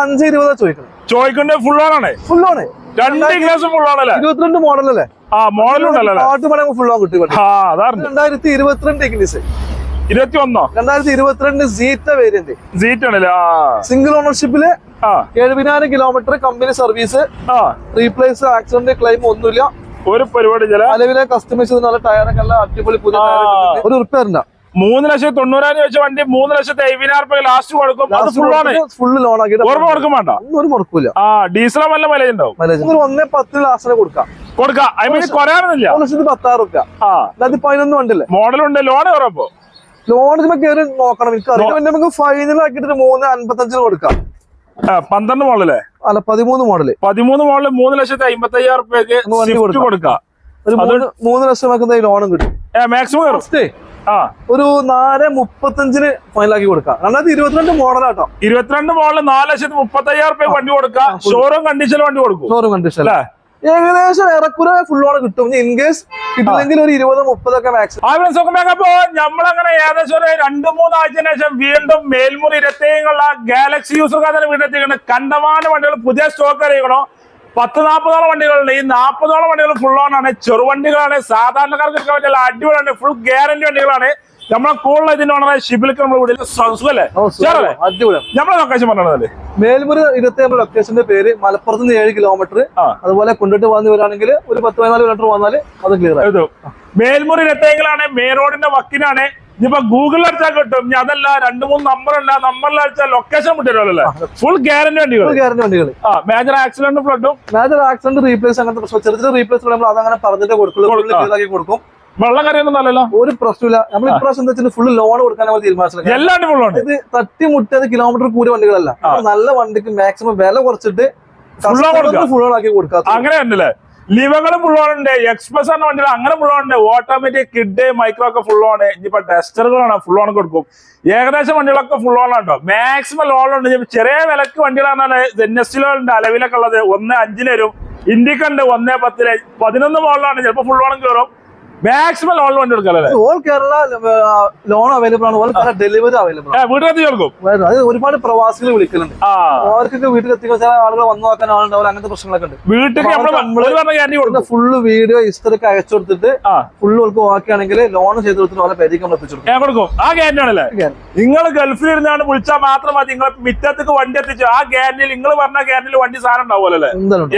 അഞ്ച് ഇരുപതാ ചോദിക്കണം ചോയ്ക്കണ്ടേ ഫുൾ ഓണാണ് ഫുൾ ആണ് രണ്ട് ഗ്ലാസ് ഫുൾ ഓണല്ലേ ഇരുപത്തിരണ്ട് മോഡൽ അല്ലേ? ആ മോഡൽ ഉണ്ടല്ലോ പാട്ട് പണി ഫുൾ ഓൺ കിട്ടി രണ്ടായിരത്തി ഇരുപത്തിരണ്ട് ഇഗ്നിസ് ഇരുപത്തി ഒന്നോ രണ്ടായിരത്തി ഇരുപത്തിരണ്ട് സീറ്റ വേരിയന്റ് സീറ്റ് ആണല്ലേ? സിംഗിൾ ഓണർഷിപ്പിൽ എഴുപതിനായിരം kilometre company service replace accident claim ഒന്നുമില്ല. ഒരു പരിപാടി നിലവിലെ കസ്റ്റമൈസ് നല്ല ടയറൊക്കെ അടിപൊളി പുതിയ ഒരു റിപ്പയർ ഇട്ടിട്ടുണ്ട്. മൂന്ന് ലക്ഷത്തി തൊണ്ണൂറായിരം വെച്ച വണ്ടി മൂന്ന് ലക്ഷത്തി അയ്യായിരം രൂപ ലാസ്റ്റ് കൊടുക്കും. അത് ഫുൾ ആണ്. ഫുൾ ലോൺ ആക്കി ഓർമ്മ കൊടുക്കും. വേണ്ട. ഒരു മുറക്കൂല ആ ഡീസൽ വല്ല മൈലേജ് ഉണ്ടാവും? ഒരു ഒന്നേ പത്തിന് ലാസ്റ്റ് കൊടുക്കാം. കൊടുക്കാം. അതിന് കുറയാനൊന്നുമില്ല. ഒരു ലക്ഷത്തി പത്താറ് റുപ്യ ആ. പതിനൊന്ന് വണ്ടില്ലേ മോഡലുണ്ട്. ലോൺ കുറപ്പോ ലോൺ കയറി നോക്കണം. എനിക്ക് അറിയാം നമുക്ക് ഫൈനൽ ആക്കിയിട്ട് മൂന്ന് അൻപത്തഞ്ചിന് കൊടുക്കാം. പന്ത്രണ്ട് മോഡലേ അല്ല പതിമൂന്ന് മോഡൽ. പതിമൂന്ന് മോഡൽ മൂന്ന് ലക്ഷത്തി അമ്പത്തി അയ്യായിരം റുപ്യക്ക് കൊടുക്കാം. മൂന്ന് ലക്ഷം ആക്കുന്ന ലോണും കിട്ടും. മാക്സിമം ആ. ഒരു നാല് മുപ്പത്തഞ്ചിന് ഫൈനലാക്കി കൊടുക്കാം. രണ്ടായിരത്തി ഇരുപത്തിരണ്ട് മോഡലാട്ടോ ഇരുപത്തിരണ്ട് മോഡൽ നാല് ലക്ഷത്തി മുപ്പത്തി അയ്യായിരം റുപ്യ വണ്ടി കൊടുക്കാം. ഷോറൂം കണ്ടീഷൻ വണ്ടി കൊടുക്കും. ഷോറൂം കണ്ടീഷൻ അല്ലേ? ഏകദേശം ഏറെക്കുറെ ഫുൾ ഓൺ കിട്ടും. ഇൻ കേസ് കിട്ടില്ലെങ്കിൽ ഒരു ഇരുപത് മുപ്പതൊക്കെ മാക്സിമം അപ്പോ നമ്മളങ്ങനെ ഏകദേശം ഒരു രണ്ട് മൂന്നാഴ്ചയ്ക്ക് ശേഷം വീണ്ടും മേൽമുറി ഇരുപത്തേഴുള്ള ഗാലക്സി യൂസർ കാതന വീണ്ടെത്തിക്കണം കണ്ടമാന വണ്ടികൾ പുതിയ സ്റ്റോക്ക് അറിയിക്കണോ? പത്ത് നാൽപ്പതോളം വണ്ടികളുണ്ട്. ഈ നാൽപ്പതോളം വണ്ടികൾ ഫുൾ ഓൺ ആണ്. ചെറുവണ്ടികളാണ് സാധാരണക്കാർക്ക് എടുക്കാൻ പറ്റില്ല. അടിപൊളിയാണ്. ഫുൾ ഗ്യാരണ്ടി വണ്ടികളാണ്. നമ്മളെ കൂടുതൽ ഇതിന്റെ ഓണറെ ഷിബിലേക്ക് നമ്മൾ വീട്ടിൽ സുഖല്ലേ? ചേരല്ലേ അടിപൊളി നമ്മളെ ലൊക്കേഷൻ പറഞ്ഞതല്ലേ മേൽമുറി ഇരുപത്തി നമ്മുടെ ലൊക്കേഷന്റെ പേര് മലപ്പുറത്ത് നിന്ന് ഏഴ് കിലോമീറ്റർ അതുപോലെ കൊണ്ടിട്ട് വന്നു വരാണെങ്കിൽ ഒരു പത്ത് പതിനാല് കിലോമീറ്റർ വന്നാൽ അത് ക്ലിയർ ആയി മേൽമുറി ഇരട്ടയങ്ങളാണ് മെയിൻ റോഡിന്റെ വക്കിനാണ്. ഇനിയിപ്പോ ഗൂഗിൾ അടിച്ചാൽ കിട്ടും. ഇനി അതല്ല രണ്ട് മൂന്ന് നമ്പർ അല്ല നമ്പറിൽ അടിച്ചാൽ ലൊക്കേഷൻ കിട്ടിയല്ലേ ഫുൾ ഗ്യാരണ്ടി വണ്ടികൾ ഗ്യാരണ്ടി വണ്ടികൾ ആ മേജർ ആക്സിഡന്റ് ഫ്ലഡും മേജർ ആക്സിഡന്റ് റീപ്ലേസ് അങ്ങനത്തെ ചെറിയ ചെറിയ റീപ്ലേസ് നമ്മൾ അതങ്ങനെ പറഞ്ഞിട്ട് കൊടുക്കുള്ളൂ. കൊടുക്കാം. കൊടുക്കും. വെള്ളം കറിയൊന്നും നല്ലല്ലോ? ഒരു പ്രശ്നമില്ല നമ്മൾ ഇപ്രാവശ്യം എന്താ വെച്ചാൽ ഫുള്ള് ലോൺ കൊടുക്കാൻ നമ്മൾ തീരുമാനിച്ചത് എല്ലാം ഇത് തട്ടി മുട്ടിയത് കിലോമീറ്റർ കൂടിയ വണ്ടികളല്ല. നല്ല വണ്ടിക്ക് മാക്സിമം വില കുറച്ചിട്ട് on കൊടുക്കാം. അങ്ങനെ ഉണ്ടല്ലേ ലിവകൾ ഫുള്ളോണുണ്ട് എക്സ്പ്രസ് എന്ന വണ്ടികൾ അങ്ങനെ ഫുള്ളോണുണ്ട് ഓട്ടോമാറ്റിക് കിഡ് മൈക്രോ ഒക്കെ ഫുള്ളോണ് ഇനിയിപ്പോ ടെസ്റ്ററുകളാണ് ഫുള്ളോൺ കൊടുക്കും. ഏകദേശം വണ്ടികളൊക്കെ ഫുള്ളോൺ ഉണ്ടോ മാക്സിമം ലോൺ ഉണ്ട്. ഇനിയിപ്പോ ചെറിയ വിലക്ക് വണ്ടികളാണ് എൻ എസ് ഉണ്ട്. അലവിലൊക്കെ ഉള്ളത്. ഒന്ന് അഞ്ചിന് വരും. ഇന്ത്യക്കുണ്ട് ഒന്നേ പത്തിലെ. പതിനൊന്ന് മോളിലാണ് ചിലപ്പോൾ ഫുള്ളോണം കയറും മാക്സിമം ലോൺ വണ്ടി എടുക്കാല്ലേ? ഓൾ കേരള ലോൺ അവൈലബിൾ ആണ്. ഓൾ കേരള ഡെലിവറി അവൈലബിൾ ആണ്. വീട്ടിലെത്തി കേൾക്കും. അത് ഒരുപാട് പ്രവാസികൾ വിളിക്കലുണ്ട്. അവർക്കൊക്കെ വീട്ടിൽ എത്തിക്കുന്ന ചില ആളുകൾ വന്നു നോക്കാൻ അങ്ങനത്തെ പ്രശ്നങ്ങളൊക്കെ ഉണ്ട്. വീട്ടിൽ കൊടുക്കും. ഫുള്ള് വീഡിയോ ഹിസ്റ്ററിക്ക് അയച്ചു കൊടുത്തിട്ട് ഫുള്ള് ഓൾക്ക് ഓക്കെയാണെങ്കിൽ ലോൺ ചെയ്ത് കൊടുത്തിട്ട് ഓരോ പേരിക്ക് നമ്മൾ എത്തിച്ചു കൊടുക്കും. ആ ഗ്യാരണ്ടി ആണല്ലേ? നിങ്ങൾ ഗൾഫിൽ ഇരുന്നാണ് വിളിച്ചാൽ മാത്രം മതി. നിങ്ങൾ മിറ്റത്തേക്ക് വണ്ടി എത്തിച്ചു ആ ഗ്യാരണ്ടിയിൽ നിങ്ങൾ പറഞ്ഞ ഗ്യാരണ്ടിയിൽ വണ്ടി സാധനം ഉണ്ടാവുമല്ലോ അല്ലേ?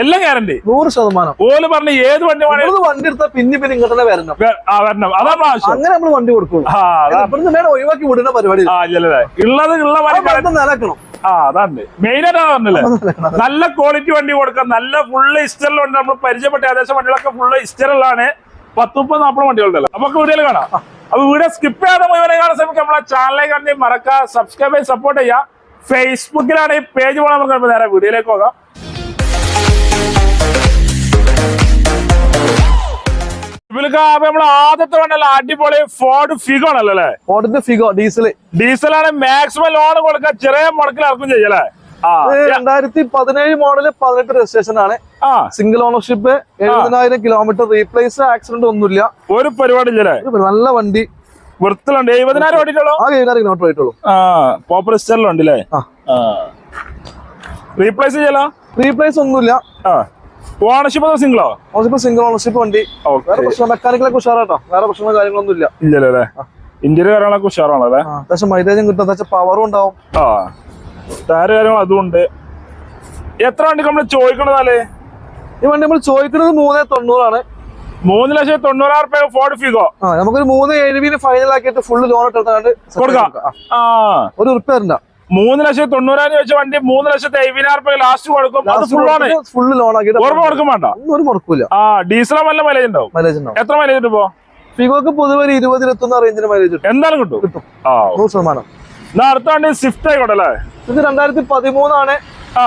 എല്ലാ ഗ്യാരണ്ടി നൂറ് ശതമാനം. ഓൽ പറഞ്ഞ ഏത് വണ്ടി വണ്ടി എടുത്താൽ പിന്നെ പിന്നെ ഇങ്ങോട്ട് തന്നെ വരണം. വേ- വരണം. അതാണ് ആവശ്യം അങ്ങനെ നമ്മൾ വണ്ടി നേരെ ഒഴിവാക്കി വിടുന്ന പരിപാടി ഉള്ളത് ഉള്ള വണ്ടി നിലക്കണം ആ അതാണ് മെയിൻ ആയിട്ട് പറഞ്ഞല്ലേ നല്ല ക്വാളിറ്റി വണ്ടി കൊടുക്കാം. നല്ല ഫുള്ള് ഹിസ്റ്ററിലുണ്ട് നമ്മൾ പരിചയപ്പെട്ട ഏകദേശം വണ്ടികളൊക്കെ ഫുള്ള് ഹിസ്റ്ററിലാണ് പത്ത് മുപ്പത് നാൽപ്പത് വണ്ടികളുണ്ടല്ലോ. നമുക്ക് വീഡിയോയിൽ കാണാം. അപ്പൊ വീഡിയോ സ്കിപ്പ് ചെയ്യാതെ മുഴുവനെ കാണാൻ ശ്രമിക്കാം. നമ്മളെ ചാനലിൽ കണ്ടി മറക്കുക സബ്സ്ക്രൈബ് ചെയ്ത് സപ്പോർട്ട് ചെയ്യാം ഫേസ്ബുക്കിലാണ് ഈ പേജ് പോകാൻ നമുക്ക് നേരെ വീഡിയോയിലേക്ക് പോകാം. ഇവർക്ക് നമ്മൾ ആദ്യത്തെ വണ്ടല്ല അടിപൊളി ഫോർഡ് ഫിഗോ ആണല്ലോ അല്ലേ? ഡീസൽ ഫിഗോ ആണ് ഡീസലാണ് മാക്സിമം ലോൺ കൊടുക്കാൻ ചെറിയ മുടക്കിൽ ഇറക്കും ചെയ്യല്ലേ രണ്ടായിരത്തി പതിനേഴ് മോഡൽ പതിനെട്ട് രജിസ്ട്രേഷൻ ആണ്. സിംഗിൾ ഓണർഷിപ്പ് എഴുപതിനായിരം കിലോമീറ്റർ റീപ്ലേസ് ആക്സിഡന്റ് ഒന്നുമില്ല. ഒരു പരിപാടി നല്ല വണ്ടി. വൃത്തിലുണ്ട് എഴുപതിനായിരം ഓടിയിട്ടുള്ളൂ? ആ ഏഴായിരം കിലോമീറ്റർ ആയിട്ടുള്ളൂ ആ. പോപ്പർ സ്റ്ററിലുണ്ട് റീപ്ലേസ് ചെയ്യലോ? റീപ്ലേസ് ഒന്നുമില്ല. ആ. ഓണർഷിപ്പ് സിംഗിളോ ഓണർഷിപ്പ് സിംഗിൾ ഓണർഷിപ്പ് വണ്ടി. വേറെ പ്രശ്നം മെക്കാനിക്കലൊക്കെ ഉഷാറാട്ടോ. വേറെ പ്രശ്നങ്ങളും കാര്യങ്ങളൊന്നും ഇല്ല. ഇല്ലല്ലേ? ഇന്ത്യയിലെ കാര്യങ്ങളൊക്കെ ഉഷാറാണോ അല്ലേ അത്യാവശ്യം മൈലേജും കിട്ടും. അത്യാവശ്യം പവറും ഉണ്ടാവും. ആ. ടയർ കാര്യങ്ങൾ അതുണ്ട് എത്ര വണ്ടി നമ്മൾ ചോദിക്കണതാലേ ഈ വണ്ടി നമ്മൾ ചോദിക്കുന്നത് മൂന്ന് തൊണ്ണൂറാണ്. മൂന്ന് ലക്ഷം തൊണ്ണൂറായിരം റുപ്യ ഫോർഡ് ഫിഗോ നമുക്കൊരു മൂന്ന് എഴുപതിന് ഫൈനൽ ആക്കിയിട്ട് ഫുള്ള് ലോൺ ഇട്ടാണ്ട് കൊടുക്കാം. ഒരു ഒരു ഉറുപ്പേരുണ്ട മൂന്ന് ലക്ഷത്തി തൊണ്ണൂറായിരം വെച്ച വണ്ടി മൂന്ന് ലക്ഷത്തി അയ്യായിരം രൂപ ലാസ്റ്റ് കൊടുക്കും. അത് ഫുൾ ആണ്. ഫുൾ ലോൺ ആക്കി ഓർമ്മ കൊടുക്കും. വേണ്ട. ഒരു മുറക്കൂല ആ ഡീസലോ വല്ല മൈലേജ് ഉണ്ടാവും? മൈലേജ് ഉണ്ടാവും. എത്ര മൈലേജ് ഇപ്പോ? ഫിഗോക്ക് പൊതുവെ ഒരു ഇരുപത് ഇരുപത്തൊന്ന് റേഞ്ചിന് മൈലേജ് എന്തായാലും കിട്ടും? കിട്ടും. ആ നൂറ് ശതമാനം. എന്നാ അടുത്ത വണ്ടി സ്വിഫ്റ്റ് ആയിക്കോട്ടെ അല്ലേ? ഇത് രണ്ടായിരത്തി പതിമൂന്നാണ് ആ.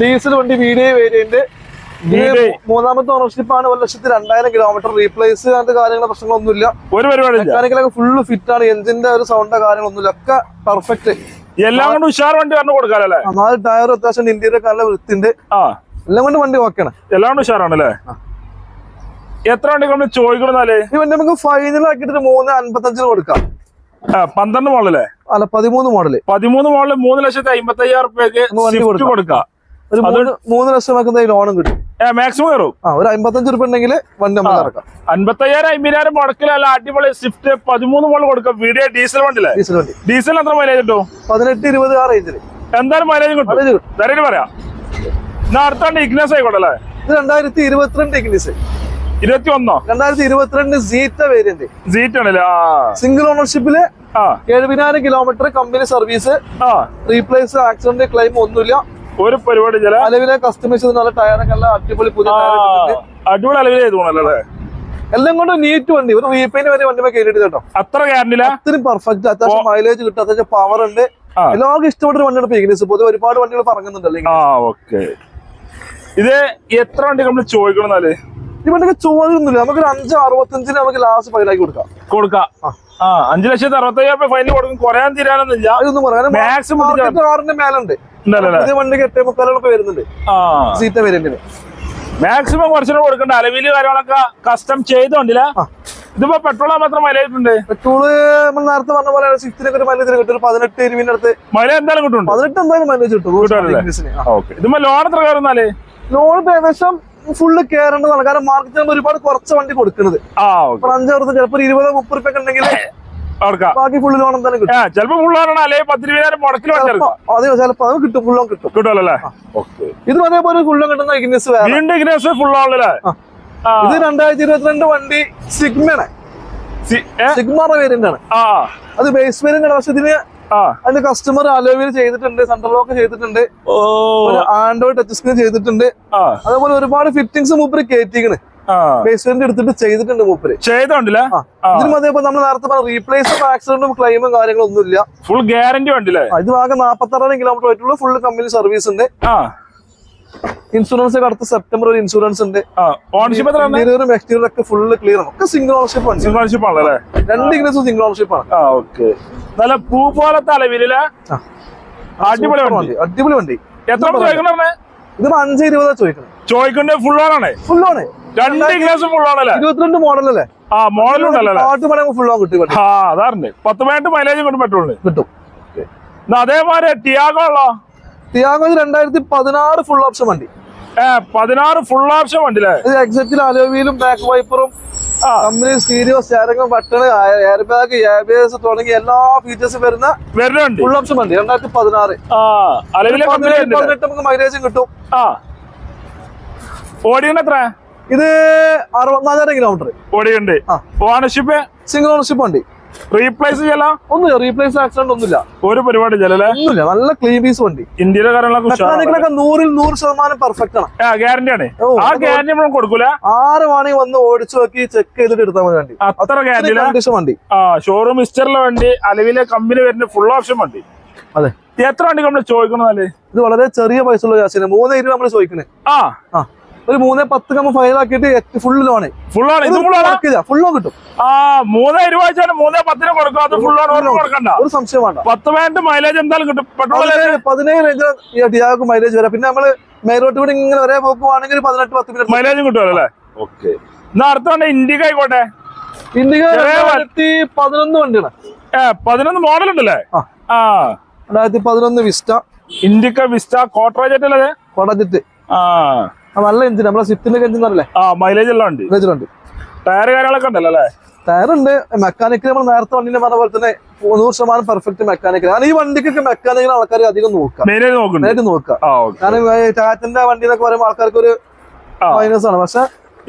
ഡീസൽ വണ്ടി വീഡിയോ വേരിയന്റ് മൂന്നാമത്തെ ഓണർഷിപ്പ് ആണ്. ഒരു ലക്ഷത്തി രണ്ടായിരം കിലോമീറ്റർ റീപ്ലേസ് അങ്ങനത്തെ കാര്യങ്ങളോ പ്രശ്നങ്ങളൊന്നുമില്ല. ഒരു പരിപാടി ഫുള്ള് ഫിറ്റ് ആണ്. എഞ്ചിന്റെ ഒരു സൗണ്ടോ കാര്യങ്ങളൊന്നുമില്ല. ഒക്കെ പെർഫെക്റ്റ് എല്ലാം കൊണ്ട് ഉഷാർ വണ്ടി പറഞ്ഞു കൊടുക്കാല്ലേ നാല് ടയർ അത്യാവശ്യം ഇന്ത്യയിലെ കാല വൃത്തിണ്ട് ആ. എല്ലാം കൊണ്ട് വണ്ടി ഓക്കെയാണ്. എല്ലാം കൊണ്ട് ഉഷാറാണല്ലേ? എത്ര വണ്ടി നമ്മൾ ചോദിക്കണമെന്നാലേ വണ്ടി നമുക്ക് ഫൈനൽ ആക്കിയിട്ട് മൂന്ന് അൻപത്തഞ്ചിന് കൊടുക്കാം. പന്ത്രണ്ട് മോളല്ലേ അല്ല പതിമൂന്ന് മോഡൽ. പതിമൂന്ന് മോളിൽ മൂന്ന് ലക്ഷത്തി അമ്പത്തി അയ്യായിരം റുപ്യക്ക് കൊടുക്കാം. ഒരു മൂന്ന് ലക്ഷം ആക്കുന്ന ലോണും കിട്ടും. മാക്സിമം കയറും. ആ ഒരു അമ്പത്തഞ്ച് റുപ്യ ഉണ്ടെങ്കിൽ വണ്ടി നമ്മൾ ഇറക്കാം. അമ്പത്തയ്യായിരം അമ്പതിനായിരം മുടക്കിലല്ല അടിപൊളി സ്വിഫ്റ്റ് പതിമൂന്ന് മോൾ കൊടുക്കാം. വീഡിയോ ഡീസൽ വണ്ടില്ലേ ഡീസൽ വണ്ടി. ഡീസൽ എത്ര മൈലേജ് കിട്ടും? പതിനെട്ട് ഇരുപത് ആ റേഞ്ചിൽ എന്തായാലും മൈലേജ് കിട്ടും. ധൈര്യം പറയാം. എന്നാ അടുത്താണ്ട് ഇഗ്നസ് ആയിക്കോട്ടെ അല്ലേ? ഇത് രണ്ടായിരത്തി ഇരുപത്തിരണ്ട് ഇഗ്നസ് ഇരുപത്തി ഒന്നോ രണ്ടായിരത്തി ഇരുപത്തിരണ്ട് സീറ്റ വേരിയന്റ് സീറ്റ് ആണല്ലേ? സിംഗിൾ ഓണർഷിപ്പിൽ ആ. എഴുപതിനായിരം കിലോമീറ്റർ കമ്പനി സർവീസ് ആ. റീപ്ലേസ് ആക്സിഡന്റ് ക്ലെയിം ഒന്നുമില്ല. ഒരു പരിപാടി ചില അലവിലെ കസ്റ്റമൈസ് നല്ല ടയറൊക്കെ എല്ലാം അടിപൊളി പുതിയ. അടിപൊളി അലവിലെ ചെയ്തു പോണല്ലേ എല്ലാം കൊണ്ടും നീറ്റ് വണ്ടി. ഒരു റീപെയിന്റ് വരെ വണ്ടി കയറിയിട്ട് കേട്ടോ. അത്ര ഗ്യാരണ്ടില്ല അത്രയും പെർഫെക്റ്റ് അത്യാവശ്യം മൈലേജ് കിട്ടും. അത്യാവശ്യം പവർ ഉണ്ട്. എല്ലാവർക്കും ഇഷ്ടപ്പെട്ട വണ്ടിയാണ് ഇഗ്നിസ് പൊതുവെ ഒരുപാട് വണ്ടികൾ ഓക്കെ ഇത് എത്ര വണ്ടി നമ്മൾ ചോദിക്കണം എന്നാൽ? വണ്ടിക്ക് ചോദ്യമൊന്നുമില്ല. നമുക്ക് ഒരു അഞ്ച് അറുപത്തഞ്ചിന് നമുക്ക് ലാസ്റ്റ് ഫൈനാക്കി കൊടുക്കാം. കൊടുക്കാം. ആ. അഞ്ചു ലക്ഷത്തി അറുപത്തയ്യായിരം രൂപ ഫൈനൽ കൊടുക്കും. കുറയാൻ തീരാനൊന്നുമില്ല. അതൊന്നും പറയാം. മാക്സിമം മാർക്കറ്റ് ആറിന്റെ മേലുണ്ട് പുതിയ വണ്ടിക്ക് എട്ടേ മുക്കാലൊക്കെ വരുന്നുണ്ട്. ആ. സീറ്റ വേരിയന്റിന് മാക്സിമം കുറച്ചുകൂടെ കൊടുക്കണ്ട. അലവിൽ കാര്യങ്ങളൊക്കെ കസ്റ്റം ചെയ്തോണ്ടില്ല. ഇതിപ്പോ പെട്രോൾ മാത്രം മൈലേജ് ഉണ്ട്. പെട്രോൾ നമ്മൾ നേരത്തെ പറഞ്ഞ പോലെ സ്വിഫ്റ്റിനൊക്കെ ഒരു മൈലേജ് കിട്ടും. പതിനെട്ട് ഇരുവിന്റെ അടുത്ത്. മൈലേജ് എന്തായാലും കിട്ടും പതിനെട്ട് എന്തായാലും മൈലേജ് കിട്ടും. ഓക്കെ ഇതുമ്പോ ലോൺ എത്ര കയറുന്നാൽ ലോൺ ഏകദേശം ഫുള്ള് കയറേണ്ടതാണ് കാരണം മാർക്കറ്റിൽ ഒരുപാട് കുറച്ച് വണ്ടി കൊടുക്കുന്നത് അഞ്ചാറ് ചിലപ്പോൾ ഒരു ഇരുപതോ മുപ്പത് റുപ്യ ഉണ്ടെങ്കിൽ ബാക്കി ഫുള്ള് ലോൺ എന്തായാലും കിട്ടും. ചിലപ്പോ എടുക്കാം അതെ ചിലപ്പോ അത് കിട്ടും ഫുൾ ലോൺ കിട്ടും. കിട്ടുമല്ലോ അല്ലേ? ഇത് അതേപോലെ ഫുൾ ലോൺ കിട്ടുന്ന ഇഗ്നസ് വീണ്ടും ഇഗ്നസ് ഫുൾ ആ. ഇത് രണ്ടായിരത്തി ഇരുപത്തിരണ്ട് വണ്ടി സിഗ്മയാണ് സിഗ്മ വേരിയന്റ് ആണ്. അത് ബേസ് വേരിയന്റ് ആണ്. പക്ഷെ ഇതിന് അതിന്റെ കസ്റ്റമർ അലോവിൽ ചെയ്തിട്ടുണ്ട് സെൻട്രൽ ലോക്ക് ചെയ്തിട്ടുണ്ട് ആൻഡ്രോയിഡ് ടച്ച് സ്ക്രീൻ ചെയ്തിട്ടുണ്ട്. അതേപോലെ ഒരുപാട് ഫിറ്റിംഗ്സ് മൂപ്പര് കയറ്റിക്കണ് ആ. ബേസ് എടുത്തിട്ട് ചെയ്തിട്ടുണ്ട് മൂപ്പര്. ചെയ്തോണ്ടല്ലേ. ഇതിനും അതേപോലെ നമ്മൾ നേരത്തെ പറഞ്ഞ റീപ്ലേസ് ആക്സിഡന്റും ക്ലെയിമും കാര്യങ്ങളൊന്നും ഇല്ല ഫുൾ ഗ്യാരണ്ടി ഉണ്ടല്ലേ? ഇത് ആകെ നാപ്പത്തി ആറ് കിലോമീറ്റർ ആയിട്ടുള്ള ഫുൾ കമ്പനി സർവീസ് ഉണ്ട്. ഇൻഷുറൻസ് അടുത്ത സെപ്റ്റംബർ ഒരു ഇൻഷുറൻസ് ഉണ്ട്. ഓണർഷിപ്പ് എത്രയാണ്? ഇന്റീരിയറും എക്സ്റ്റീരിയറും ഒക്കെ ഫുള്ള് ക്ലിയർ ആണ്. ഒക്കെ സിംഗിൾ ഓണർഷിപ്പ് ആണ്. സിംഗിൾ സിംഗിൾഷിപ്പ് ആണല്ലേ രണ്ട് ഇഗ്നസും സിംഗിൾ ഓണർഷിപ്പ് ആണ്. ആ ഓക്കെ നല്ല പൂ പോലത്തെ അളവിലെ. അടിപൊളി വണ്ടി. അടിപൊളി വണ്ടി. എത്ര ചോദിക്കണേ ഇതിപ്പോ അഞ്ച് ഇരുപതാ ചോദിക്കണം. ചോദിക്കണ്ടേ ഫുൾ ഓണാണേ ഫുൾ ആണ്. രണ്ട് ഗ്ലാസ് ഫുൾ ആണല്ലേ ഇരുപത്തിരണ്ട് മോഡൽ അല്ലേ? ആ മോഡൽ മോഡലുണ്ടല്ലേ പാട്ട് പറയുമ്പോൾ ഫുൾ ആണ് കിട്ടും ആ അതാറുണ്ട് പത്ത് പതിനെട്ട് മൈലേജ് കൊണ്ട് പറ്റുള്ളൂ. കിട്ടും. അതേമാതിരി ടിയാഗോ ഉള്ളോ? ടിയാഗോ രണ്ടായിരത്തി പതിനാറ് ഫുൾ ഓപ്ഷൻ വണ്ടി. പതിനാറ് ഫുൾ ഓപ്ഷൻ വണ്ടി ഇത് എക്സെറ്റിൽ അലോവിയിലും ബാക്ക് വൈപ്പറും കമ്പനി സ്റ്റീരിയോ സ്റ്റാരങ്ങും ബട്ടൺ എയർ ബാഗ് എബിഎസ് തുടങ്ങിയ എല്ലാ ഫീച്ചേഴ്സും വരുന്ന വരുന്നുണ്ട് ഫുൾ ഓപ്ഷൻ വണ്ടി രണ്ടായിരത്തി പതിനാറ്. പതിനെട്ട് നമുക്ക് മൈലേജും കിട്ടും. ഓടിയുണ്ട് എത്ര? ഇത് അറുപത്തിനാലായിരം കിലോമീറ്റർ ഓടിയുണ്ട്. ഓണർഷിപ്പ് സിംഗിൾ ഓണർഷിപ്പ് വണ്ടി. റീപ്ലേസ് ചെയ്യലാം? ഒന്നുമില്ല റീപ്ലേസ് ആക്സിഡന്റ് ഒന്നുമില്ല. ഒരു പരിപാടി ഒന്നുമില്ല നല്ല ക്ലീൻ പീസ് വണ്ടി. ഇന്ത്യയിലെ കാര്യങ്ങളൊക്കെ നൂറിൽ നൂറ് ശതമാനം പെർഫെക്റ്റ് ആണ്. ഗ്യാരണ്ടി ആണ്. ആ ഗ്യാരണ്ടി നമ്മൾ കൊടുക്കൂല? ആറ് മണി വന്ന് ഓടിച്ചു നോക്കി ചെക്ക് ചെയ്തിട്ട് എടുത്താൽ മതി വണ്ടി. അത്ര ഗ്യാരണ്ടി വണ്ടി. ആ ഷോറൂം ഹിസ്റ്ററിലെ വണ്ടി അലവിലെ കമ്പനി വരുന്ന ഫുൾ ഓപ്ഷൻ വണ്ടി. അതെ. എത്ര വണ്ടി നമ്മൾ ചോദിക്കണമെന്നല്ലേ ഇത് വളരെ ചെറിയ പൈസ ഉള്ള കാശിന് മൂന്ന് ഇരുപത് നമ്മൾ ചോദിക്കണേ. ആ. ആ. ഒരു മൂന്ന് പത്ത് നമ്മൾ ഫൈനൽ ആക്കിയിട്ട് ഫുൾ ലോണ് ഫുൾ ലോൺ ഇത് full ആണ്? ഫുൾ ലോൺ കിട്ടും. ആ മൂന്ന് രൂപ വെച്ചാൽ മൂന്നേ പത്തിന് കൊടുക്കും. അത് ഫുൾ ലോൺ കൊടുക്കണ്ട. ഒരു സംശയം വേണ്ട. പത്ത് പതിനെട്ട് മൈലേജ് എന്തായാലും കിട്ടും. പെട്രോൾ പതിനേഴ് പതിനേഴ് റേഞ്ച് ഈ ഡിയാക്ക് മൈലേജ് വരാം. പിന്നെ നമ്മൾ മേലോട്ട് കൂടി ഇങ്ങനെ ഒരേ പോക്കുവാണെങ്കിൽ പതിനെട്ട് പത്ത് മിനിറ്റ് മൈലേജും കിട്ടുമല്ലോ അല്ലേ? ഓക്കെ. എന്നാ അടുത്ത വണ്ടി ഇൻഡിക ആയിക്കോട്ടെ. ഇന്ത്യയ്ക്ക് രണ്ടായിരത്തി പതിനൊന്ന് വണ്ടിയാണ്. ഏ പതിനൊന്ന് മോഡൽ ഉണ്ടല്ലേ? ആ. രണ്ടായിരത്തി പതിനൊന്ന് വിസ്റ്റ ഇൻഡിക്ക വിസ്റ്റ കോട്ടറാജറ്റ് അല്ലേ കൊടജിറ്റ് ആ. നല്ല എഞ്ചിൻ നമ്മളെ സ്വിഫ്റ്റിന്റെ എഞ്ചിൻ അറിയില്ലേ ആ മൈലേജ് എല്ലാം ഉണ്ട്. മൈലേജ് ടയർ കാര്യങ്ങളൊക്കെ ഉണ്ടല്ലോ അല്ലേ? ടയറുണ്ട് മെക്കാനിക്കൽ നമ്മൾ നേരത്തെ വണ്ടിന്റെ പറഞ്ഞ പോലെ തന്നെ നൂറ് ശതമാനം പെർഫെക്റ്റ് മെക്കാനിക്കൽ കാരണം ഈ വണ്ടിക്കൊക്കെ മെക്കാനിക്കൽ ആൾക്കാർ അധികം നോക്കാം നോക്കാം കാരണം ടാറ്റന്റെ വണ്ടി എന്നൊക്കെ പറയുമ്പോൾ ആൾക്കാർക്ക് ഒരു മൈനസ് ആണ്. പക്ഷെ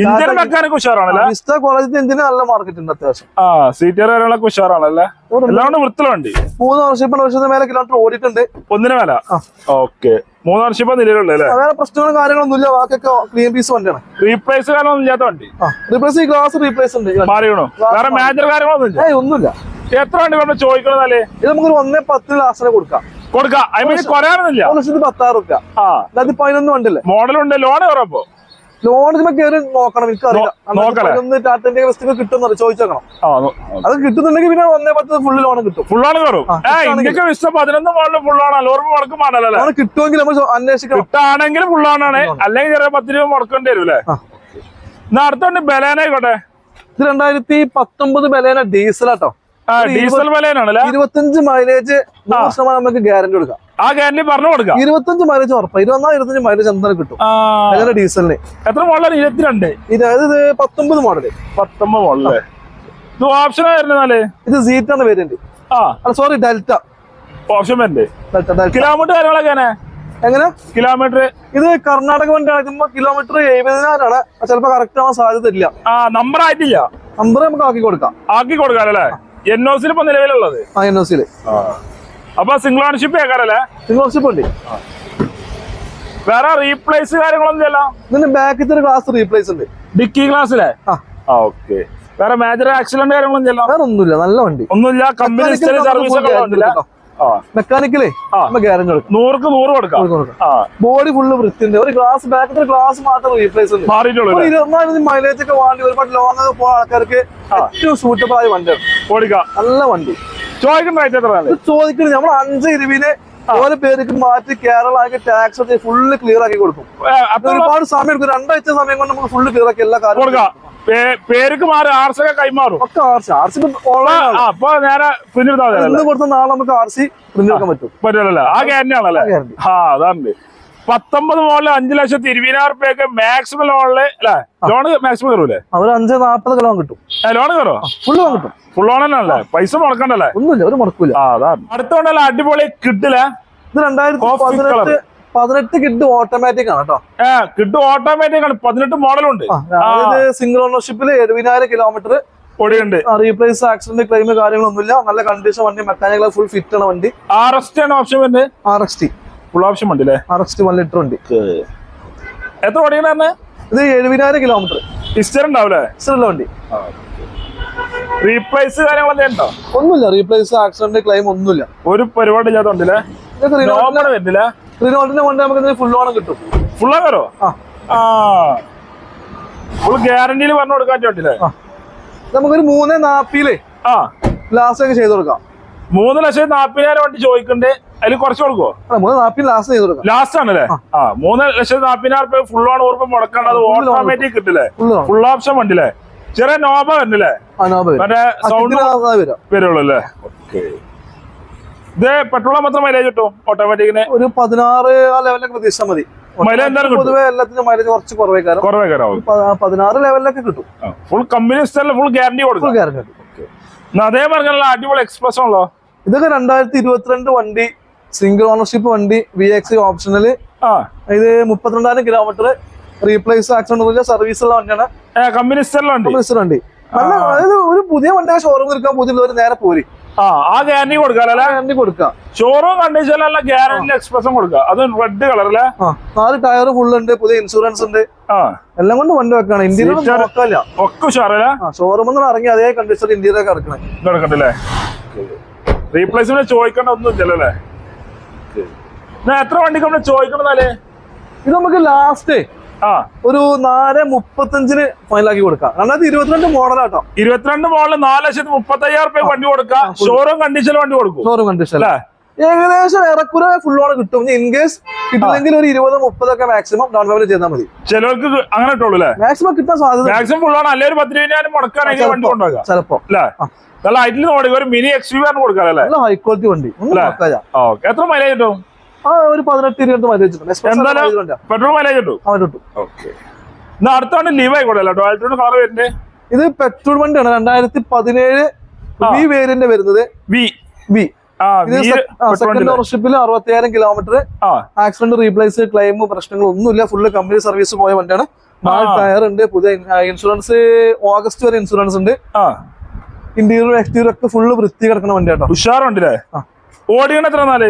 ഇന്ത്യൻ മെക്കാനിക് ഉഷാറാണല്ലേ? വിസ്റ്റ കോളേജിന്റെ എഞ്ചിന് നല്ല മാർക്കറ്റ് ഉണ്ട് അത്യാവശ്യം. ആ സീറ്റർ കാര്യങ്ങളൊക്കെ ഉഷാറാണല്ലേ? എല്ലാം കൊണ്ട് വൃത്തിയുള്ള വണ്ടി. മൂന്ന് വർഷം വർഷത്തിന് മേലെ കിലോമീറ്റർ ഓടിയിട്ടുണ്ട്. ഒന്നിന് വില ആ. ഓക്കെ മൂന്ന് വർഷം ഇപ്പൊ വേറെ പ്രശ്നങ്ങളും കാര്യങ്ങളൊന്നും ഇല്ല. ബാക്കിയൊക്കെ ക്ലീൻ പീസ് വണ്ടിയാണ്. റീപ്ലേസ് കാര്യങ്ങളൊന്നും ഇല്ലാത്ത വണ്ടി? ആ റീപ്ലേസ് ഈ ഗ്ലാസ് റീപ്ലേസ് ഉണ്ട്. മാറിയണോ വേറെ മേജർ കാര്യങ്ങളൊന്നും ഇല്ല? ഒന്നുമില്ല. എത്ര വണ്ടി കൊണ്ട് ചോദിക്കണമെന്നല്ലേ ഇത് നമുക്കൊരു ഒന്നേ പത്തിന് ലാസ്റ്റിനെ കൊടുക്കാം. കൊടുക്കാം. I mean കുറയാനൊന്നുമില്ല. പത്താറ് റുപ്യ ആ. പതിനൊന്ന് വണ്ടില്ലേ മോഡലുണ്ട് ലോൺ കയറപ്പോ ലോൺ ഇതിന് കയറി നോക്കണം. എനിക്കറിയില്ല ടാറ്റന്റെ കിട്ടുന്നത് ചോദിച്ചേക്കണം. അത് കിട്ടുന്നുണ്ടെങ്കിൽ പിന്നെ ഒന്നേ പത്ത് ഫുള്ള് ലോൺ കിട്ടും. കയറും. കിട്ടുവാണെങ്കിൽ. ഇന്ത്യയ്ക്ക് ഇഷ്ടം പതിനൊന്ന് മോഡൽ ഫുള്ളാണ് ലോൺ മുടക്കും പാടല്ലേ ലോൺ കിട്ടുമെങ്കിൽ നമ്മൾ അന്വേഷിക്കണം. കിട്ടാണെങ്കിൽ ഫുള്ളാണ് അല്ലെങ്കിൽ ചെറിയ പത്ത് രൂപ മുടക്കേണ്ടി വരും അല്ലേ. എന്നാ അടുത്തോണ്ട് ബലാനായിക്കോട്ടെ ഇത് രണ്ടായിരത്തി പത്തൊമ്പത് ബലേന ഡീസലാട്ടോ. ഡീസൽ ബലേനാണല്ലേ? ഇരുപത്തിയഞ്ച് ഇരുപത്തഞ്ച് മൈലേജ് നമുക്ക് ഗ്യാരണ്ടി കൊടുക്കാം. ആ ഗ്യാരണ്ടി പറഞ്ഞു കൊടുക്കാം. ഇരുപത്തഞ്ച് മൈലേജ് ഉറപ്പാണ് ഇരുപത്തിനാല് ഇരുപത്തഞ്ച് മൈലേജ് എന്തായാലും കിട്ടും? ഡീസലിന്? എത്ര മോഡലാണ് ഇരുപത്തിരണ്ട്. ഇതായത് അതായത് ഇത് പത്തൊമ്പത് മോഡൽ പത്തൊമ്പത് മോഡൽ ഇത് ഓപ്ഷൻ വരുന്നാൽ ഇത് ആണ് വേരിയന്റ് ആ. സോറി ഡെൽറ്റ ഓപ്ഷൻ വരുന്നുണ്ട്. കിലോമീറ്റർ കാര്യങ്ങളൊക്കെ എങ്ങനെ? കിലോമീറ്റർ ഇത് കർണാടക വണ്ടി അടക്കുമ്പോ കിലോമീറ്റർ എഴുപതിനായിരമാണ് ചിലപ്പോ കറക്റ്റ് ആവാൻ സാധ്യത ഇല്ല ആ നമ്പർ ആയിട്ടില്ല. നമ്പർ നമുക്ക് ആക്കി കൊടുക്കാം. ആക്കി കൊടുക്കാം അല്ലേ? എൻ ഒ സിൽ ഇപ്പൊ നിലവിലുള്ളത്. ആ എൻ ഒ അപ്പൊ സിംഗിൾ ഓണർഷിപ്പ് കേൾക്കാറല്ലേ സിംഗിൾ ഓണർഷിപ്പ് ഉണ്ട്. വേറെ റീപ്ലേസ് കാര്യങ്ങളൊന്നും ഇല്ലല്ലോ? ഇതിന്റെ ബാക്കിൽ ഒരു ഗ്ലാസ് റീപ്ലേസ് ഉണ്ട് ഡിക്കി ഗ്ലാസ്സിലെ ഓക്കെ വേറെ മേജർ ആക്സിഡന്റ് കാര്യങ്ങളൊന്നും ഇല്ല വേറെ ഒന്നുമില്ല നല്ല വണ്ടി. ഒന്നുമില്ല കമ്പനി സർവീസ് മെക്കാനിക്കലേ. ഗ്യാരണ്ടി കൊടുക്കും. നൂറുക്ക് നൂറ് കൊടുക്കാം. ബോഡി ഫുള്ള് വൃത്തിന്റെ ഒരു ഗ്ലാസ് ബാക്കിൽ ഗ്ലാസ് മാത്രം റീപ്ലേസ്? ഇരുപത്തിനാല് മൈലേജ് ഒക്കെ വേണ്ടി ഒരുപാട് ലോങ് പോകുന്ന ആൾക്കാർക്ക് ഏറ്റവും സൂട്ടബിൾ ആയ വണ്ടിയാണ്. ഓടിക്കാം. നല്ല വണ്ടി. ചോദിക്കുന്ന റേറ്റ് ചോദിക്കുന്നത് നമ്മൾ അഞ്ച് ഇരുവിന് ഓരോ പേർക്ക് മാറ്റി കേരള ആക്കി ടാക്സ് ഫുള്ള് ക്ലിയർ ആക്കി കൊടുക്കും. ഒരുപാട് സമയം എടുക്കും. രണ്ടാഴ്ച സമയം കൊണ്ട് നമുക്ക് ഫുള്ള് ക്ലിയർ ആക്കി എല്ലാ പേ- പേർക്ക് മാറി ആർസ് ഒക്കെ കൈമാറും. ഒക്കെ ആർ സി ആർ സി അപ്പൊ നേരെ പ്രിന്റ് ഇന്ന് കൊടുത്ത നാളെ നമുക്ക് ആർ സി പ്രിന്റ് എടുക്കാൻ പറ്റും. പറ്റില്ലല്ലേ ആ ഗ്യാരണ്ടി ആണല്ലേ? ആ അതാണ്. പത്തൊമ്പത് മോളിൽ അഞ്ചു ലക്ഷത്തി ഇരുപതിനായിരം രൂപയൊക്കെ മാക്സിമം ലോണിൽ അല്ലേ? ലോണ് മാക്സിമം കയറൂലേ അവർ അഞ്ച് നാൽപ്പത് കിലോ കിട്ടും. ലോൺ കയറോ ഫുള്ള് കിട്ടും. ഫുൾ ലോൺ തന്നെ അല്ലേ പൈസ മുടക്കണ്ടല്ലേ? ഒന്നുമില്ല ഒരു മുടക്കൂല. അടുത്തോണ്ടല്ല അടിപൊളി കിട്ടില്ല ഇത് രണ്ടായിരത്തി പതിനെട്ട് കിഡ് ഓട്ടോമാറ്റിക് ആണ് കേട്ടോ. കിഡ് ഓട്ടോമാറ്റിക് ആണ്. പതിനെട്ട് മോഡലുണ്ട്. അതായത് സിംഗിൾ ഓണർഷിപ്പിൽ എഴുപതിനായിരം കിലോമീറ്റർ ഓടിയുണ്ട് റീപ്ലേസ് ആക്സിഡന്റ് ക്ലെയിം കാര്യങ്ങളൊന്നുമില്ല. നല്ല കണ്ടീഷൻ വണ്ടി മെക്കാനിക്കൽ ഫുൾ ഫിറ്റ് ആണ് വണ്ടി. ആർ എസ് ടി ആണ് ഓപ്ഷൻ വരുന്നത്. R S T full option ഉണ്ട് അല്ലേ ടി വൺ ലിറ്റർ ഉണ്ട് എത്ര ഓടിക്കണ ഇത് എഴുപതിനായിരം കിലോമീറ്റർ ഹിസ്റ്റർ ഉണ്ടാവൂലേ ഉള്ള വണ്ടി. റീപ്ലേസ് കാര്യങ്ങളൊക്കെ ഉണ്ടോ ഒന്നുമില്ല റീപ്ലേസ് ആക്സിഡന്റ് ക്ലെയിം ഒന്നുമില്ല. ഒരു പരിപാടി ഇല്ലാത്തോണ്ടല്ലേ വരുന്നില്ല. റിനോൾട്ടിന്റെ വണ്ടി നമുക്ക് ഫുൾ ഓണം കിട്ടും. ഫുൾ ആകാരോ ആ. ആ. ഫുൾ ഗ്യാരണ്ടിയിൽ പറഞ്ഞു കൊടുക്കാൻ പറ്റില്ലേ നമുക്കൊരു മൂന്ന് നാപ്പിയിൽ ആ. ലാസ്റ്റ് ഒക്കെ ചെയ്ത് കൊടുക്കാം. മൂന്ന് ലക്ഷം നാപ്പതിനായിരം വണ്ടി ചോദിക്കണ്ടേ. അതിൽ കുറച്ച് കൊടുക്കുവോ? അല്ല, മൂന്ന് ലാസ്റ്റ് ചെയ്ത് കൊടുക്കാം. ലാസ്റ്റ് ആണല്ലേ? ആ. മൂന്ന് ലക്ഷത്തി നാപ്പതിനായിരം രൂപ ഫുൾ ഓൺ ഉറപ്പ് മുടക്കണം അത് ഓട്ടോമാറ്റിക് കിട്ടില്ലേ? ഫുൾ ഓപ്ഷൻ വണ്ടില്ലേ ചെറിയ നോബ വരണില്ലേ അനോപ മറ്റേ സൗണ്ട് വരാം. വരുള്ളൂ അല്ലേ ഓക്കെ ഇത് പെട്രോൾ മാത്രം മൈലേജ് കിട്ടും ഓട്ടോമാറ്റിക്കിന് ഒരു പതിനാറ് ആ ലെവലിലൊക്കെ പ്രതീക്ഷ മതി. പൊതുവെ എല്ലാത്തിനും മൈലേജ് കുറച്ച് കുറവേ കാരണം കുറവേ പ- പതിനാറ് ലെവലിലൊക്കെ കിട്ടും. ഫുൾ കമ്പനി ഫുൾ ഗ്യാരണ്ടി കൊടുക്കും. ഗ്യാരണ്ടി അതേ പറഞ്ഞല്ല അടിപൊളി എക്സ്പ്രസ് ആണല്ലോ. ഇതൊക്കെ രണ്ടായിരത്തി ഇരുപത്തിരണ്ട് വണ്ടി സിംഗിൾ ഓണർഷിപ്പ് വണ്ടി വി എക്സ് ഓപ്ഷനൽ ആ. ഇത് മുപ്പത്തിരണ്ടായിരം കിലോമീറ്റർ റീപ്ലേസ് ആക്സിഡന്റ് ഒന്നുമില്ല സർവീസ് ഉള്ള വണ്ടിയാണ്. കമ്പനി സ്റ്റൈലുണ്ട് മിസ്റ്റർ വണ്ടി? നല്ല അതായത് ഒരു പുതിയ വണ്ടി ഷോറൂം എടുക്കാൻ പുതിയ നേരെ പോരി. ആ ആ ഗ്യാരണ്ടി കൊടുക്കാം ഗ്യാരണ്ടി കൊടുക്കാം ഷോറൂം കണ്ടീഷനിലുള്ള ഗ്യാരണ്ടി എക്സ്പ്രസും കൊടുക്കാം അത് റെഡ് കളർ അല്ലേ? നാല് ടയർ ഫുൾ ഉണ്ട് പുതിയ ഇൻഷുറൻസ് ഉണ്ട്. എല്ലാം കൊണ്ട് വണ്ടി വെക്കാണ്. Seater- ഒക്കെ ഉഷാറല്ലേ? ഷോറൂമിൽ നിന്ന് ഇറങ്ങി അതേ കണ്ടീഷൻ ഇന്ത്യയിലേക്ക് ഇറക്കണേ നടക്കണ്ടല്ലേ റീപ്ലേസ്മെന്റ് ചോദിക്കേണ്ട ഒന്നും ഇല്ലല്ലേ എത്ര വണ്ടിക്ക് നമ്മൾ ചോദിക്കണമെന്നാലേ ഇത് നമുക്ക് ലാസ്റ്റ് ആ. ഒരു നാല് മുപ്പത്തഞ്ചിന് ഫൈനലാക്കി കൊടുക്കാം. രണ്ടായിരത്തി ഇരുപത്തിരണ്ട് മോഡലാട്ടോ ഇരുപത്തിരണ്ട് മോഡൽ നാല് ലക്ഷത്തി മുപ്പത്തി അയ്യായിരം റുപ്യ വണ്ടി കൊടുക്കാം ഷോറൂം കണ്ടീഷൻ വണ്ടി കൊടുക്കും. ഷോറൂം കണ്ടീഷൻ അല്ലേ? ഏകദേശം ഏറെക്കുറെ ഫുൾ ഓൺ കിട്ടും. ഇൻ കേസ് കിട്ടില്ലെങ്കിൽ ഒരു ഇരുപത് മുപ്പതൊക്കെ മാക്സിമം ഡൗൺ പേയ്മെന്റ് ചെയ്താൽ മതി. ചിലർക്ക് അങ്ങനെ അല്ലേ? മാക്സിമം കിട്ടാൻ സാധ്യത മാക്സിമം ഫുള്ളാണ് അല്ലെ ഒരു പത്ത് രൂപ മുടക്കാണെങ്കിൽ വണ്ടി കൊണ്ടുപോകാം. ചിലപ്പോ. അല്ലേ? നല്ല ഹൈറ്റിൽ ഒരു മിനി എക്സ് യു ആണ് കൊടുക്കാം അല്ലേ നല്ല ഹൈ ക്വാളിറ്റി വണ്ടി? എത്ര മൈലേജ് കിട്ടും? ആ ഒരു പതിനെട്ട് ഇരുപത് മൈലേജ് പെട്രോൾ മൈലേജ് കിട്ടും. അവൻ കിട്ടും. എന്നാ അടുത്താണ് ലീവ് ആയിക്കോട്ടെ ടോയ്ലറ്റിന് കളർ വരുന്നത്? ഇത് പെട്രോൾ വണ്ടിയാണ്. രണ്ടായിരത്തി പതിനേഴ് വി വേരിയന്റ് വരുന്നത്. വി വി സെക്കൻഡ് ഓണർഷിപ്പിൽ അറുപത്തിയായിരം കിലോമീറ്റർ ആക്സിഡന്റ് റീപ്ലേസ് ക്ലെയിം പ്രശ്നങ്ങൾ ഒന്നുമില്ല ഫുള്ള് കമ്പനി സർവീസ് പോയ വണ്ടിയാണ്. നാല് ടയർ ഉണ്ട് പുതിയ ഇൻഷുറൻസ് ഓഗസ്റ്റ് വരെ ഇൻഷുറൻസ് ഉണ്ട്. ഇന്റീരിയർ എക്സ്റ്റീരിയർ ഒക്കെ ഫുള്ള് വൃത്തി കിടക്കുന്ന വണ്ടിയാട്ടോ. ഉഷാറുണ്ടല്ലേ? ഓടിയാണ് എത്ര നാല്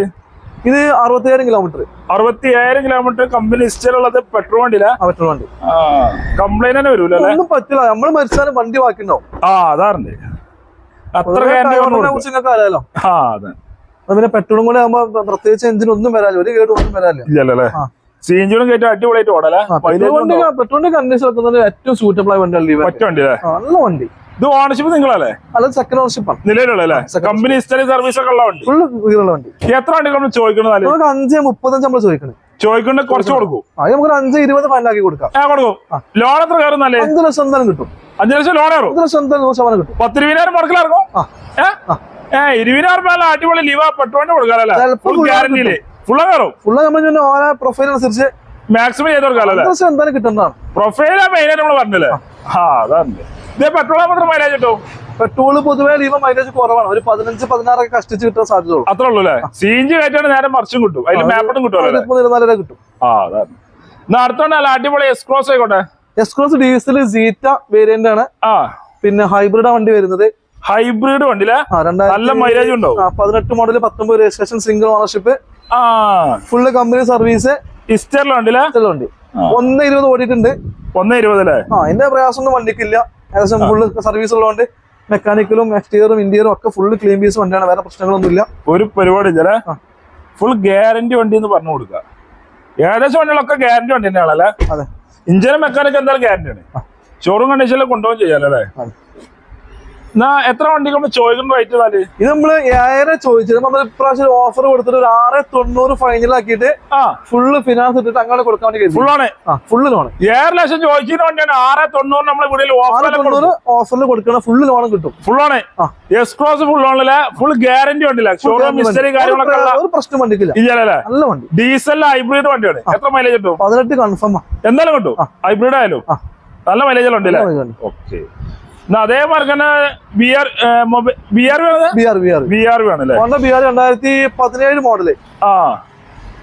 ഇത് അറുപത്തിയായിരം കിലോമീറ്റർ അറുപത്തി അയ്യായിരം കിലോമീറ്റർ കമ്പനി ഹിസ്റ്ററിലുള്ളത് പെട്രോൾ വണ്ടിയിലാ പെട്രോൾ വണ്ടി. കംപ്ലൈന്റ് തന്നെ വരൂല ഒന്നും പറ്റില്ല നമ്മൾ മരിച്ചാലും വണ്ടി ബാക്കിണ്ടാവും ആ അതാറുണ്ട് അത്ര നിങ്ങൾക്ക് അറിയാലോ? ആ അതെ. പിന്നെ പെട്രോളും കൂടെ ആകുമ്പോ പ്രത്യേകിച്ച് എഞ്ചിൻ ഒന്നും ഒരു കേടും ഒന്നും വരാനില്ല. ഇല്ലല്ലേ സി എഞ്ചിനും കയറ്റി അടിപൊളിയായിട്ട് ഓടല്ലേ പെട്രോളിന്റെ കണ്ടീഷൻ ഏറ്റവും സൂറ്റബിൾ ആയ വണ്ടി നല്ല വണ്ടി. ഇത് ഓണർഷിപ്പ് നിങ്ങളല്ലേ? അല്ല സെക്കൻഡ് ഓണർഷിപ്പ് നിലവിലുള്ള കമ്പനി ഹിസ്റ്ററി സർവീസ് ഒക്കെ ഉള്ള വണ്ടി. ഫുള്ള് വീറുള്ള വണ്ടി. എത്ര വണ്ടി നമ്മൾ ചോദിക്കണത് നമുക്ക് അഞ്ച് മുപ്പത്തഞ്ച് നമ്മൾ ചോദിക്കണം. ചോദിക്കണ്ട കുറച്ച് കൊടുക്കും. അത് നമുക്ക് അഞ്ച് ഇരുപത് ഫൈനലാക്കി കൊടുക്കാം. ആ കൊടുക്കും. ലോൺ എത്ര കയറുന്നല്ലേ അഞ്ച് ലക്ഷം എന്തായാലും കിട്ടും. അഞ്ച് ലക്ഷം ലോൺ കയറും? അഞ്ച് ലക്ഷം എന്തായാലും ശതമാനം കിട്ടും. പത്ത് ഇരുപതിനായിരം മുടക്കിലിറങ്ങും ഏഹ് ഇരുപതിനായിരം രൂപ അടിപൊളി ലീവ് പെട്രോളിന് കൊടുക്കാറല്ലേ ഫുൾ ഗ്യാരണ്ടിയിൽ ഫുള്ള് കയറും? ഫുള്ള് നമ്മൾ പിന്നെ ഓരോ പ്രൊഫൈൽ അനുസരിച്ച് മാക്സിമം ചെയ്ത് കൊടുക്കാറല്ലേ എന്തായാലും കിട്ടുന്നതാണ്. പ്രൊഫൈലാ മെയിനായിട്ട് നമ്മൾ പറഞ്ഞല്ലേ? ആ. അതാണ് ഇതേ പെട്രോൾ മാത്രം മൈലേജ് കിട്ടും? പെട്രോൾ പൊതുവേ ലീവ മൈലേജ് കുറവാണ്. ഒരു പതിനഞ്ച് പതിനാറൊക്കെ കഷ്ടിച്ച് കിട്ടാൻ സാധ്യതയുള്ളൂ. അത്രേ ഉള്ളൂ അല്ലേ? സി എൻ ജി കയറ്റാണ് നേരെ മറിച്ചും കിട്ടും. അതിൽ മാപ്പിട്ടും കിട്ടും അല്ലേ? കിട്ടും. ആ അതാണ് എന്നാ അടുത്തോണ്ടല്ല അടിപൊളി എക്സ്ക്രോസ് ആയിക്കോട്ടെ. എക്സ്ക്രോസ് ഡീസൽ സീറ്റ വേരിയന്റ് ആണ്. ആ. പിന്നെ ഹൈബ്രിഡ് വണ്ടി വരുന്നത്. ഹൈബ്രിഡ് വണ്ടിയിലെ നല്ല മൈലേജ് ഉണ്ടാവും. ആ, പതിനെട്ട് മോഡൽ പത്തൊമ്പത് രജിസ്ട്രേഷൻ സിംഗിൾ ഓണർഷിപ്പ് ആ. ഫുള്ള് കമ്പനി സർവീസ് ഇസ്റ്ററിലെ വണ്ടിയിലെ വണ്ടി. ഒന്ന് ഇരുപത് ഓടിയിട്ടുണ്ട്. ഒന്ന് ഇരുപത് അല്ലേ? ആ അതിന്റെ പ്രയാസമൊന്നും വണ്ടിക്കില്ല. ഏകദേശം ഫുള്ള് സർവീസ് ഉള്ളതുകൊണ്ട് മെക്കാനിക്കലും എക്സ്റ്റീരിയറും ഇന്റീരിയറും ഒക്കെ ഫുള്ള് ക്ലീൻ പീസ് വണ്ടിയാണ്. വേറെ പ്രശ്നങ്ങളൊന്നുമില്ല. ഒരു പരിപാടി ഇല്ല ഫുൾ ഗ്യാരണ്ടി വണ്ടി എന്ന് പറഞ്ഞു കൊടുക്കുക. ഏകദേശം വണ്ടികളൊക്കെ ഗ്യാരണ്ടി വണ്ടി തന്നെയാണല്ലേ? അതെ. ഇഞ്ചിനും മെക്കാനിക് എന്തായാലും ഗ്യാരണ്ടി ആണ്. ഷോറൂം കണ്ടീഷനിൽ കൊണ്ടുപോകും ചെയ്യാലേ എത്ര വണ്ടി നമ്മൾ ചോദിക്കുന്ന റേറ്റ് നാല് ഇത് നമ്മൾ ഏറെ ചോദിച്ചത്. നമ്മൾ ഇപ്രാവശ്യം ഓഫർ കൊടുത്തിട്ട് ഒരു ആറ് തൊണ്ണൂറ് ഫൈനലാക്കിയിട്ട് ആ. ഫുള്ള് ഫിനാൻസ് ഇട്ടിട്ട് അങ്ങനെ കൊടുക്കാൻ വേണ്ടി. ഫുള്ളാണ് ഫുള്ള് ലോൺ ഏഴ് ലക്ഷം ചോദിക്കുന്ന വണ്ടിയാണ്. ആറ് തൊണ്ണൂറ് നമ്മളെ ഇവിടെ ഓഫർ തൊണ്ണൂറ് ഓഫറിൽ കൊടുക്കണ ഫുള്ള് ലോൺ കിട്ടും. ഫുള്ളാണ് ആണ്. എസ് ക്രോസ് ഫുൾ ഓണില്ല ഫുൾ ഗ്യാരണ്ടി വണ്ടിയില്ല. ഷോറൂം മിസ്റ്ററി കാര്യങ്ങളൊക്കെ ഒരു പ്രശ്നം വണ്ടിക്കില്ല. ഇല്ലല്ലേ? നല്ല വണ്ടി. ഡീസൽ ഹൈബ്രിഡ് വണ്ടിയാണ്. എത്ര മൈലേജ് കിട്ടും? പതിനെട്ട് കൺഫേം എന്തായാലും കിട്ടും? ഹൈബ്രിഡ് ആയാലും. നല്ല മൈലേജ് ഉണ്ടല്ലേ ഓക്കെ അതേമാതിരി തന്നെ B R B R B R B R B R വേണല്ലേ ബി ആർ രണ്ടായിരത്തി പതിനേഴ് മോഡൽ ആ.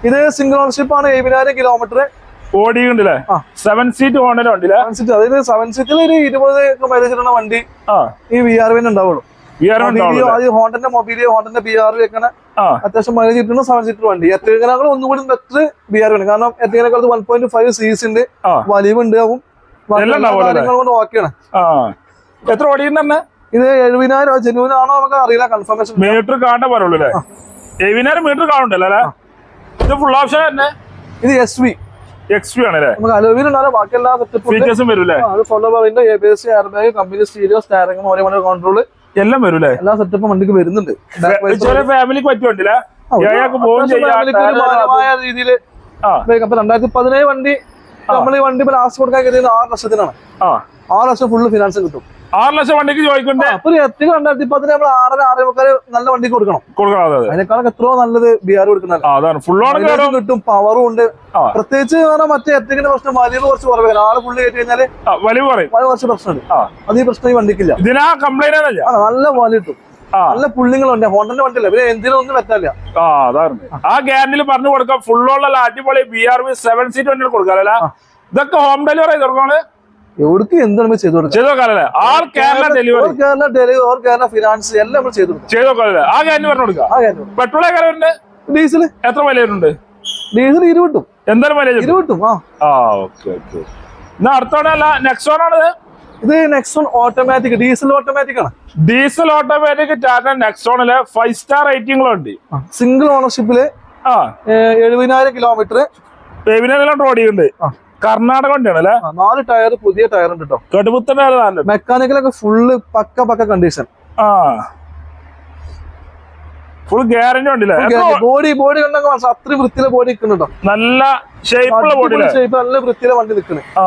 ഇത് സിംഗിൾ ഓണർഷിപ്പ് ആണ് എഴുപതിനായിരം കിലോമീറ്റർ ഓടിയുണ്ടല്ലേ. സെവൻ സീറ്റ് ഹോണ്ടല്ലേ വണ്ടി സെവൻ സീറ്റ് അതായത് സെവൻ സീറ്റിൽ ഒരു ഇരുപത് മൈലേജ് വണ്ടി ഈ വി ആർ വിന് ഉണ്ടാവുള്ളൂ. ഹോണ്ടന്റെ മൊബൈൽ ഹോണ്ടന്റെ ബി ആർ വെക്കണ അത്യാവശ്യം മൈലേജ് കിട്ടുന്ന സെവൻ സീറ്റർ വണ്ടി. എത്രയേക്കാളും ഒന്നുകൂടി ബെറ്റർ ബി ആർ ആണ്. കാരണം എത്രയേക്കാൾ വൺ പോയിന്റ് ഫൈവ് സീസ് ഉണ്ട് ആ. വലിവ് ഉണ്ടാവും. എല്ലാം എല്ലാ ഉണ്ടാവുമല്ലോ കാര്യങ്ങളും കൊണ്ട് ഓക്കെയാണ് എത്ര ഓടിയുണ്ടെന്നെ ഇത് എഴുപതിനായിരം ജനുവിൻ ആണോ നമുക്ക് അറിയില്ല കൺഫർമേഷൻ മീറ്റർ കാണാൻ പറയുള്ളൂ അല്ലേ? എഴുപതിനായിരം മീറ്റർ കാണുണ്ടല്ലോ അല്ലേ? ഇത് ഫുൾ ഓപ്ഷൻ തന്നെ? ഇത് എസ് വി എക്സ് വി ആണല്ലേ നമുക്ക് അലോവിൽ ബാക്കി എല്ലാ ഫീച്ചേഴ്സും വരൂലേ അത് ഫോളോ പറയുന്നത് A B S air bag company stereo steering ഒരേ മണി കൺട്രോൾ എല്ലാം വരൂലേ എല്ലാ സെറ്റപ്പും വണ്ടിക്ക് വരുന്നുണ്ട്. ഫാമിലിക്ക് മാന്യമായ രീതിയിൽ അപ്പൊ രണ്ടായിരത്തി പതിനേഴ് വണ്ടി നമ്മൾ ഈ വണ്ടി ലാസ്റ്റ് കൊടുക്കാൻ കരുതിയത് ആറ് ലക്ഷത്തിനാണ്. ആ. ആറ് ലക്ഷം ഫുള്ള് ഫിനാൻസ് കിട്ടും. ആറ് ലക്ഷം വണ്ടിക്ക് ചോദിക്കണ്ടേ? അപ്പൊ എത്തിക്ക് രണ്ടായിരത്തി നമ്മൾ ആറര ആറേ മുക്കാൽ നല്ല വണ്ടിക്ക് കൊടുക്കണം. കൊടുക്കണം അതെ അതിനേക്കാളൊക്കെ എത്രയോ നല്ലത് ബിആർ കൊടുക്കുന്ന കൊടുക്കുന്നത് ഫുൾ ഓൺ കിട്ടും? പവറും ഉണ്ട്. പ്രത്യേകിച്ച് മറ്റേ എത്തിക്കിന്റെ പ്രശ്നം വലിയ കുറച്ച് കുറവാണ് ആൾ ഫുള്ള് കയറ്റി കഴിഞ്ഞാൽ വലിയ പറയും വലിയ കുറച്ച് പ്രശ്നമുണ്ട്. അത് ഈ പ്രശ്നം ഈ വണ്ടിക്കില്ല. ഇതിനാ കംപ്ലൈന്റ് നല്ല വലി കിട്ടും. നല്ല പുള്ളിങ്ങളുണ്ട് ഹോണ്ടന്റെ വണ്ടിയല്ല. പിന്നെ എന്തിനൊന്നും പറ്റില്ല ആ ഗ്യാരണ്ടിയിൽ പറഞ്ഞു കൊടുക്കാം. ഉള്ള അടിപൊളി B R V seven seat വണ്ടി കൊടുക്കാമല്ല ഇതൊക്കെ ഹോം ഡെലിവറി ചെയ്തോളാണ് എവിടേക്ക് എന്ത് നമ്മൾ ചെയ്തു കൊടുക്കാം ചെയ്ത് നോക്കാല്ലേ all Kerala delivery Kerala delivery or Kerala finance എല്ലാം നമ്മൾ ചെയ്തു കൊടുക്കും ചെയ്ത് നോക്കാല്ലേ ആ കാര്യം പറഞ്ഞു കൊടുക്കാം ആ കാര്യം പെട്രോൾ കയറുണ്ട് ഡീസൽ? എത്ര വിലയുണ്ട് ഡീസൽ ഇരുപട്ടും എന്തായാലും മൈലേജ് ഇരുപട്ടും ആ. ആ ഓക്കെ ഓക്കെ. എന്നാ അടുത്തോണല്ല നെക്സോൺ ആണ് ഇത് നെക്സോൺ ഓട്ടോമാറ്റിക് ഡീസൽ ഓട്ടോമാറ്റിക് ആണ്. ഡീസൽ ഓട്ടോമാറ്റിക് ടാറ്റ നെക്സോണിൽ ഫൈവ് സ്റ്റാർ റേറ്റിംഗുകളുണ്ട് സിംഗിൾ ഓണർഷിപ്പിൽ ആ എഴുപതിനായിരം കിലോമീറ്റർ ബേബിനെല്ലാം ഓടിയുണ്ട് ആ. കർണാടക വണ്ടിയാണ് അല്ലെ? നാല് ടയർ പുതിയ ടയർ ഉണ്ട് കേട്ടോ കടുപ്പത്തിന്റെ നല്ല മെക്കാനിക്കലൊക്കെ ഫുള്ള് പക്ക പക്ക കണ്ടീഷൻ ആ. ഫുൾ ഗ്യാരണ്ടി ഉണ്ടല്ലേ ബോഡി ബോഡി കണ്ടൊക്കെ അത്ര അത്രയും വൃത്തിയിലെ ബോഡി നിൽക്കുന്നുണ്ടോ? നല്ല ഷേപ്പുള്ള ബോഡി ഷേപ്പ് നല്ല വൃത്തിയിലെ വണ്ടി നിൽക്കുന്നത് ആ.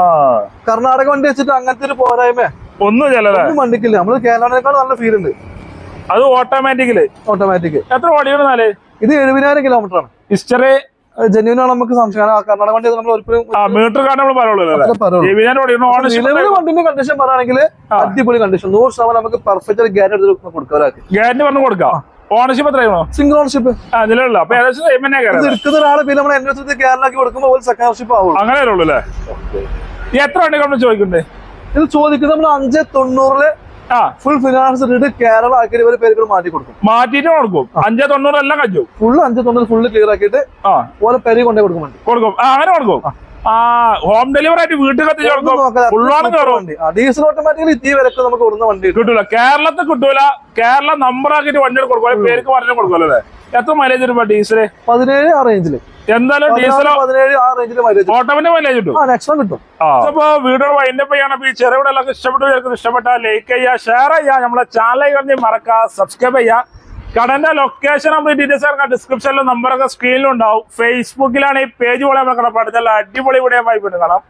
കർണാടക വണ്ടി വെച്ചിട്ട് അങ്ങനത്തെ ഒരു പോരായ്മ ഒന്നും വണ്ടിക്കില്ല. നമ്മൾ കേരളത്തിനേക്കാൾ നല്ല ഫീൽ ഉണ്ട്. അത് ഓട്ടോമാറ്റിക്കിൽ ഓട്ടോമാറ്റിക് എത്ര ഓടിയിരുന്നാൽ ഇത് എഴുപതിനായിരം കിലോമീറ്റർ ആണ്. ഹിസ്റ്ററി നമുക്ക് സംശയം. കർണാടക വണ്ടി നമ്മൾ ഒരിക്കലും മീറ്റർ പറയുള്ളൂ വണ്ടിന്റെ കണ്ടീഷൻ പറയുകയാണെങ്കിൽ അടിപൊളി കണ്ടീഷൻ നൂറ് ശതമാനം നമുക്ക് പെർഫെക്റ്റ് ഗ്യാരണ്ടി എടുത്ത് കൊടുക്കാം ഒരാൾക്ക്. ഗ്യാരണ്ടി പറഞ്ഞു കൊടുക്കാം. ഓണർഷിപ്പ് എത്രയാണോ? സിംഗിൾ ഓണർഷിപ്പ് ആ നിലവിലുള്ള. അപ്പൊ ഏകദേശം സെയിം തന്നെ ഇത് കയറാം എടുക്കുന്ന ഒരാളെ പിന്നെ നമ്മൾ കേരളാക്കി കൊടുക്കുമ്പോൾ ഒരു സെക്കൻഡ് ഓണർഷിപ്പ് അങ്ങനെ ഉള്ളൂ അല്ലേ? ഈ എത്ര വണ്ടി നമ്മൾ ചോദിക്കണ്ടേ ഇത് ചോദിക്കുന്നത് നമ്മൾ അഞ്ച് തൊണ്ണൂറിൽ ഫുൾ ഫിനാൻസ് ഇട്ട് കേരള ആക്കിയിട്ട് ഇവർ പേരുകൾ മാറ്റി കൊടുക്കും. മാറ്റിയിട്ട് കൊടുക്കും. അഞ്ചേ തൊണ്ണൂറ് എല്ലാം കഴിച്ചു ഫുൾ അഞ്ചേ തൊണ്ണൂറ് ഫുള്ള് ക്ലിയർ ആക്കിയിട്ട് ആ. ഓരോ പേര് കൊണ്ടേ കൊടുക്കും കൊടുക്കും. അങ്ങനെ കൊടുക്കും. ആ. ഹോം ഡെലിവറി ആയിട്ട് വീട്ടിൽ കത്തിച്ച് കൊടുക്കും. ഡീസൽ ഓട്ടോമാറ്റിക്കലി ഈ വിലക്ക് നമുക്ക് കൊടുക്കുന്ന വണ്ടി കിട്ടും. കിട്ടൂല. കേരളത്തിൽ കിട്ടൂല. കേരള നമ്പർ ആക്കിയിട്ട് വണ്ടി കൊടുക്കും. പേർക്ക് പറഞ്ഞു കൊടുക്കുമല്ലോ അല്ലേ? എത്ര മൈലേജ് വരുമ്പോ ഡീസൽ പതിനേഴ് ആ റേഞ്ചിൽ എന്തായാലും ഡീസലോ ഓട്ടോമിന്റെ മൈലേജ് കിട്ടും. ആ നെക്സോൺ കിട്ടും. അപ്പൊ വീഡിയോ വൈൻഡപ്പ് ചെയ്യണം. അപ്പൊ ഈ ചെറുകിടലൊക്കെ ഇഷ്ടപ്പെട്ടു എല്ലാവർക്കും ഇഷ്ടപ്പെട്ട ലൈക്ക് ചെയ്യുക ഷെയർ ചെയ്യുക. നമ്മളെ ചാനൽ കഴിഞ്ഞ് മറക്കുക സബ്സ്ക്രൈബ് ചെയ്യുക. കടന്റെ ലൊക്കേഷൻ നമ്മൾ ഡീറ്റെയിൽസ് ഇറക്കാം. ഡിസ്ക്രിപ്ഷനിലും നമ്പറൊക്കെ സ്ക്രീനിലും ഉണ്ടാവും. ഫേസ്ബുക്കിലാണ് ഈ പേജ് പോലെ നമ്മൾ പഠിച്ചാൽ അടിപൊളി ഇവിടെ കാണാം.